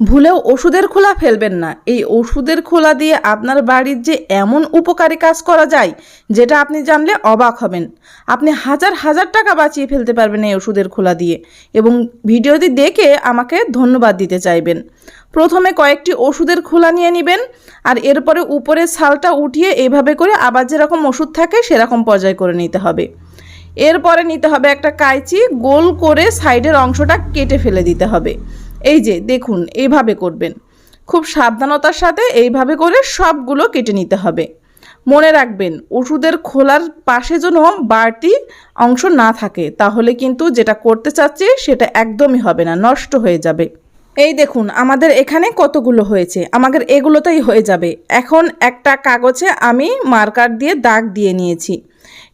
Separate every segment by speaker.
Speaker 1: ভুলেও ওষুধের খোলা ফেলবেন না। এই ওষুধের খোলা দিয়ে আপনার বাড়ির যে এমন উপকারী কাজ করা যায়, যেটা আপনি জানলে অবাক হবেন। আপনি হাজার হাজার টাকা বাঁচিয়ে ফেলতে পারবেন এই ওষুধের খোলা দিয়ে এবং ভিডিওটি দেখে আমাকে ধন্যবাদ দিতে চাইবেন। প্রথমে কয়েকটি ওষুধের খোলা নিয়ে নেবেন আর এরপরে উপরের ছালটা উঠিয়ে এভাবে করে আবার যেরকম ওষুধ থাকে সেরকম পর্যায় করে নিতে হবে। এরপরে নিতে হবে একটা কাইচি গোল করে সাইডের অংশটা কেটে ফেলে দিতে হবে। এই যে, দেখুন, এইভাবে করবেন। খুব সাবধানতার সাথে এইভাবে করে সবগুলো কেটে নিতে হবে। মনে রাখবেন, ওষুধের খোলার পাশে যেন বাড়তি অংশ না থাকে, তাহলে কিন্তু যেটা করতে চাচ্ছি সেটা একদমই হবে না, নষ্ট হয়ে যাবে। এই দেখুন, আমাদের এখানে কতগুলো হয়েছে, আমাদের এগুলোতেই হয়ে যাবে। এখন একটা কাগজে আমি মার্কার দিয়ে দাগ দিয়ে নিয়েছি,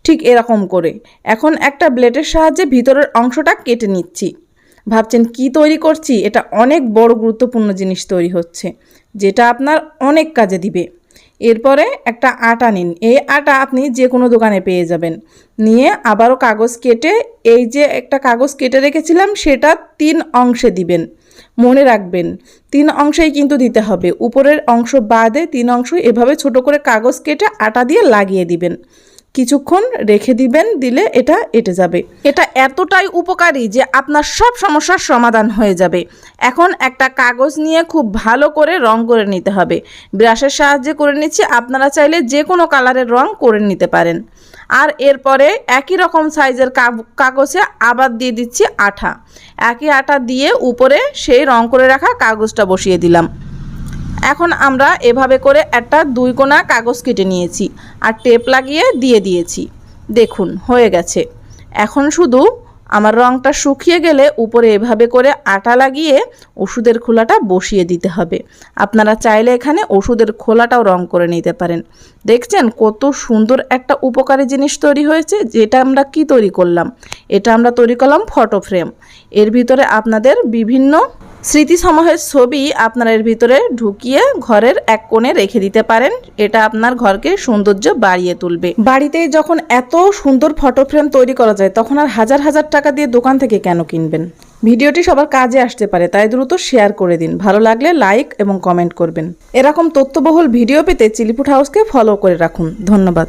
Speaker 1: ঠিক এরকম করে। এখন একটা ব্লেডের সাহায্যে ভিতরের অংশটা কেটে নিচ্ছি। ভাবছেন, কি তৈরি করছি? এটা অনেক বড় গুরুত্বপূর্ণ জিনিস তৈরি হচ্ছে, যেটা আপনার অনেক কাজে দিবে। এরপরে একটা আটা নিন। এই আটা আপনি যে কোনো দোকানে পেয়ে যাবেন। নিয়ে আবারও কাগজ কেটে, এই যে একটা কাগজ কেটে রেখেছিলাম, সেটা তিন অংশে দিবেন। মনে রাখবেন, তিন অংশেই কিন্তু দিতে হবে। উপরের অংশ বাদে তিন অংশ এভাবে ছোট করে কাগজ কেটে আটা দিয়ে লাগিয়ে দিবেন। কিছুক্ষণ রেখে দিবেন, দিলে এটা এটে যাবে। এটা এতটাই উপকারী যে আপনার সব সমস্যার সমাধান হয়ে যাবে। এখন একটা কাগজ নিয়ে খুব ভালো করে রং করে নিতে হবে। ব্রাশের সাহায্যে করে নিচ্ছি, আপনারা চাইলে যে কোনো কালারের রং করে নিতে পারেন। আর এরপরে একই রকম সাইজের কাগ- কাগজে আবার দিয়ে দিচ্ছি আঠা। একই আটা দিয়ে উপরে সেই রং করে রাখা কাগজটা বসিয়ে দিলাম। এখন আমরা এভাবে করে একটা দুই কোনা কাগজ কেটে নিয়েছি আর টেপ লাগিয়ে দিয়ে দিয়েছি। দেখুন, হয়ে গেছে। এখন শুধু আমার রঙটা শুকিয়ে গেলে উপরে এভাবে করে আটা লাগিয়ে ওষুধের খোলাটা বসিয়ে দিতে হবে। আপনারা চাইলে এখানে ওষুধের খোলাটাও রং করে নিতে পারেন। দেখছেন কত সুন্দর একটা উপকারী জিনিস তৈরি হয়েছে, যেটা আমরা কি তৈরি করলাম? এটা আমরা তৈরি করলাম ফটো ফ্রেম এর ভিতরে আপনাদের বিভিন্ন স্মৃতিসমূহের ছবি আপনার এর ভিতরে ঢুকিয়ে ঘরের এক কোণে রেখে দিতে পারেন। এটা আপনার ঘরকে সৌন্দর্য বাড়িয়ে তুলবে। বাড়িতে যখন এত সুন্দর ফটো ফ্রেম তৈরি করা যায়, তখন আর হাজার হাজার টাকা দিয়ে দোকান থেকে কেন কিনবেন? ভিডিওটি সবার কাজে আসতে পারে, তাই দ্রুত শেয়ার করে দিন। ভালো লাগলে লাইক এবং কমেন্ট করবেন। এরকম তথ্যবহুল ভিডিও পেতে চিলিপুট হাউসকে ফলো করে রাখুন। ধন্যবাদ।